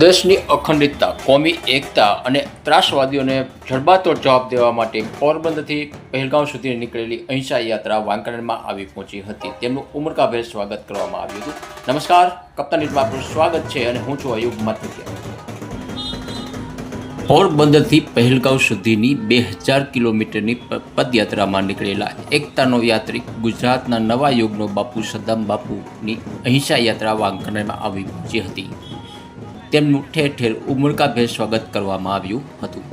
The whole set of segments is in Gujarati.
દેશની અખંડિતતા, કોમી એકતા અને ત્રાસવાદીઓને જડબાતોડ જવાબ દેવા માટે પોરબંદરથી પહેલગાંવ સુધી નીકળેલી અહિંસા યાત્રા વાંકાનેરમાં આવી પહોંચી હતી. તેમનું ઉમરકાભેર સ્વાગત કરવામાં આવ્યું હતું. નમસ્કાર, કપ્તાન ન્યૂઝમાં સ્વાગત છે અને હું છું અયુબ માથુકિયા પોરબંદરથી પહેલગાંવ સુધીની બે હજાર કિલોમીટરની પદયાત્રામાં નીકળેલા એકતાનો યાત્રિક ગુજરાતના નવા યુગનો બાપુ સદ્દામ બાપુની અહિંસા યાત્રા વાંકાનેરમાં આવી પહોંચી હતી. તેમનું ઠેર ઠેર ઉમળકાભેર સ્વાગત કરવામાં આવ્યું હતું.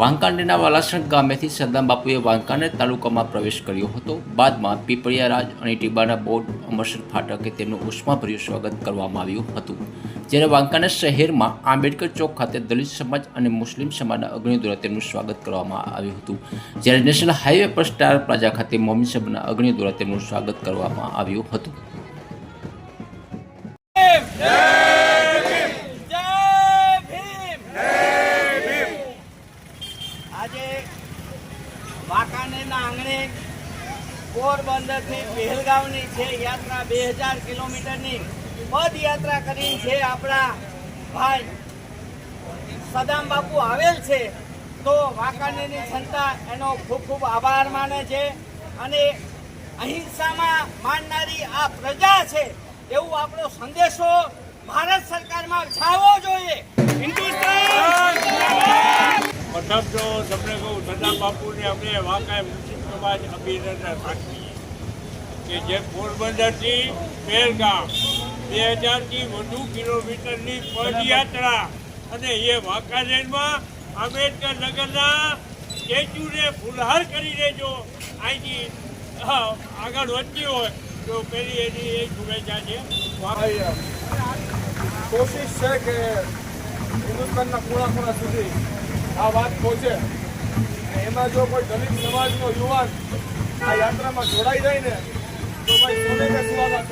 વાંકાનેરના વાલાસણ ગામેથી સદ્દામ બાપુએ વાંકાનેર તાલુકામાં પ્રવેશ કર્યો હતો. બાદમાં પીપળિયા રાજ અને ટીબાના બોર્ડ અમરસર ફાટકે તેમનું ઉષ્માભર્યું સ્વાગત કરવામાં આવ્યું હતું. જ્યારે વાંકાનેર શહેરમાં આંબેડકર ચોક ખાતે દલિત સમાજ અને મુસ્લિમ સમાજના અગ્રણીઓ દ્વારા તેમનું સ્વાગત કરવામાં આવ્યું હતું. જ્યારે નેશનલ હાઈવે પર સ્ટાર પ્લાઝા ખાતે મોમી સમાજના અગ્રણીઓ દ્વારા તેમનું સ્વાગત કરવામાં આવ્યું હતું. પોરબંદરથી પહેલગામની છે યાત્રા બે હજાર કિલોમીટરની પદયાત્રા કરીને છે આપણા ભાઈ સદામ બાપુ આવેલ છે તો વાંકાનેરની જનતા એનો ખૂબ ખૂબ આભાર માને છે અને અહિંસામાં માનનારી આ પ્રજા છે એવું આપણો સંદેશો ભારત સરકારમાં છાવો જોઈએ. હિન્દુસ્તાન પ્રથમ તો તમને કહું, સદામ બાપુને અમે વાંકાય મુસ્લિમ સમાજ અભિનંદન રાખીએ કે જે પોરબંદરથી બેલગામ બે હજારથી વધુ કિલોમીટરની પદયાત્રા. અને એ વાંકાનેરમાં આંબેડકર નગરના સ્ટેચ્યુને ફુલહાર કરી દેજો. અહીંથી આગળ વધતી હોય તો પેલી એની એ શુભેચ્છા છે. કોશિશ છે કે હિન્દુસ્તાનના ખૂણા ખૂણા સુધી આ વાત પહોંચે. એમાં જો કોઈ દલિત સમાજનો યુવાન આ યાત્રામાં જોડાઈ જાય ને તો ભાઈ સોને કે સુવાગા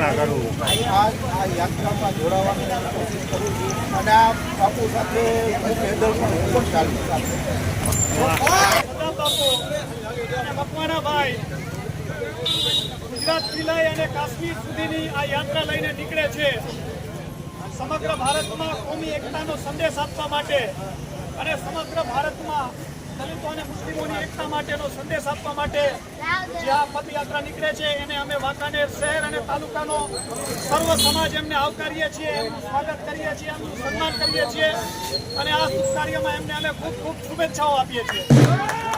આ આ યાત્રામાં જોડાવાની કોશિશ કરું છું અને આ બાપુ સાથે પેદલ પણ હું ચાલુ ભાઈ ગુજરાતથી લઈ અને કાશ્મીર સુધીની આ યાત્રા લઈને નીકળે છે. સમગ્ર ભારતમાં કોમી એકતાનો સંદેશ આપવા માટે અને સમગ્ર ભારતમાં દલિતો અને મુસ્લિમોની એકતા માટેનો સંદેશ આપવા માટે જે આ પદયાત્રા નીકળે છે, એને અમે વાંકાનેર શહેર અને તાલુકાનો સર્વ સમાજ એમને આવકારીએ છીએ, એમનું સ્વાગત કરીએ છીએ, એમનું સન્માન કરીએ છીએ અને આ શુભ કાર્યમાં એમને અમે ખૂબ ખૂબ શુભેચ્છાઓ આપીએ છીએ.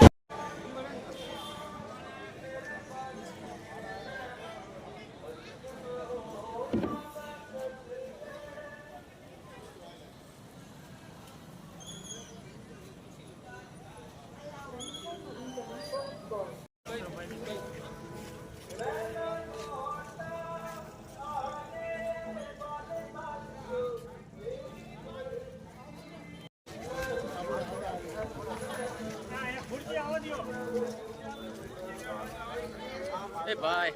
ભાઈ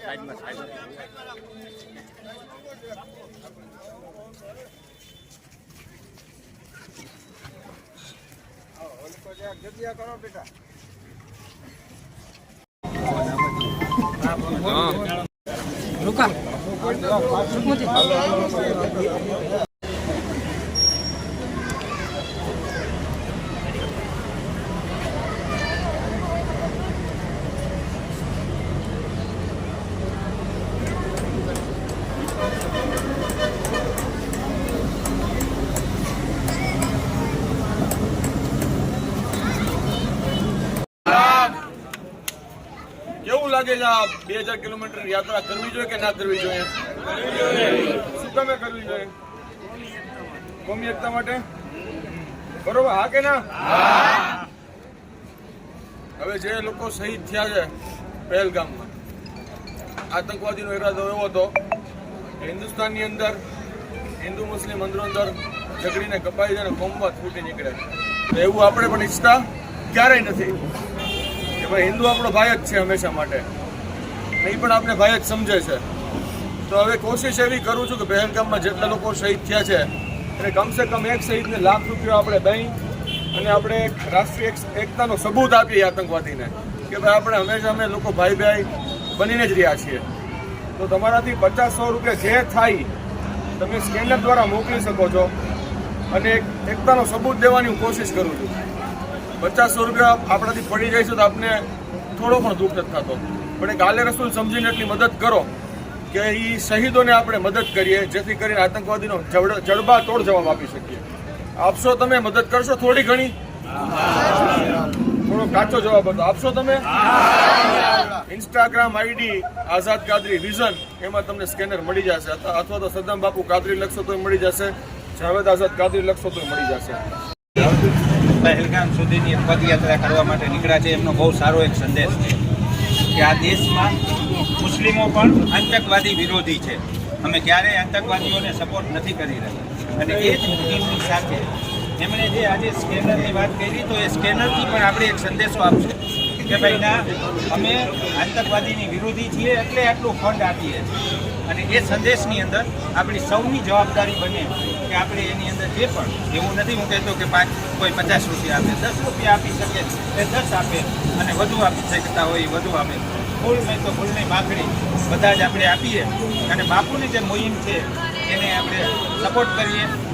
સાઈડમાં સાઈડમાં જગ્યા કરો બેટા કેવું લાગે છે આ બે હજાર કિલોમીટર યાત્રા કરવી જોઈએ કે ના કરવી જોઈએ? શું તમે કરવી જોઈએ? કોમી એકતા માટે? બરોબર હા કે ના? હવે જે લોકો શહીદ થયા છે પહેલગામમાં આતંકવાદીનો ઇરાદો એવો હતો હિન્દુસ્તાનની અંદર હિન્દુ મુસ્લિમ અંદરો અંદર ઝઘડીને કપાઈ જાય અને કોમમાં ફૂટી નીકળે. તો એવું આપણે પણ ઈચ્છતા ક્યારેય નથી. કે ભાઈ હિન્દુ આપણો ભાઈ જ છે હંમેશા માટે. એ પણ આપણે ભાઈ જ સમજે છે. તો હવે કોશિશ એવી કરું છું કે પહેલગામમાં જેટલા લોકો શહીદ થયા છે, એને કમસે કમ એક શહીદને લાખ રૂપિયા આપણે દઈ અને આપણે એક રાષ્ટ્રીય એકતાનો સબૂત આપીએ આતંકવાદીને કે ભાઈ આપણે હંમેશા અમે લોકો ભાઈ ભાઈ બનીને જ રહ્યા છીએ. તો તમારાથી પચાસ સો રૂપિયા જે થાય, તમે સ્કેનર દ્વારા મોકલી શકો છો. અને એક એકતાનો સબૂત દેવાની હું કોશિશ કરું છું. પચાસસો રૂપિયા આપણાથી પડી જાય છે તો આપને થોડો પણ દુઃખ નથી થતો. પણ એ ગાલે રસૂલ સમજીને એટલી મદદ કરો કે એ શહીદોને આપણે મદદ કરીએ, જેથી કરીને આતંકવાદીનો જડબા તોડ જવાબ આપી શકીએ. આપશો તમે મદદ કરશો થોડી ઘણી? થોડો કાચો જવાબ હતો આપશો તમે? Instagram ID Azad Qadri vision, એમાં તમને સ્કેનર મળી જશે. અથવા અથવા તો સદ્દામ બાપુ કાદરી લખશો તો મળી જશે. જાવેદ આઝાદ કાદરી લખશો તો મળી જશે. પહેલગામ સુધીની પદયાત્રા કરવા માટે નીકળ્યા છે. એમનો બહુ સારો એક સંદેશ છે કે આ દેશમાં મુસ્લિમો પણ આતંકવાદી વિરોધી છે. અમે ક્યારેય આતંકવાદીઓને સપોર્ટ નથી કરી રહ્યા. અને એ જ મુહિમની સાથે એમણે જે આજે સ્કેનરની વાત કરી, તો એ સ્કેનરથી પણ આપણે એક સંદેશો આપશું કે ભાઈ ના અમે આતંકવાદીની વિરોધી છીએ એટલે આટલું ફંડ આપીએ છીએ. અને એ સંદેશની અંદર આપણી સૌની જવાબદારી બને કે આપણે એની અંદર જે પણ, એવું નથી હું કહેતો કે પાંચ, કોઈ પચાસ રૂપિયા આપે, દસ રૂપિયા આપી શકે, એ દસ આપે અને વધુ આપી શકતા હોય એ વધુ આપે. ફૂલ નહીં તો ફૂલની માખડી બધા જ આપણે આપીએ અને બાપુની જે મુહિમ છે, એને આપણે સપોર્ટ કરીએ.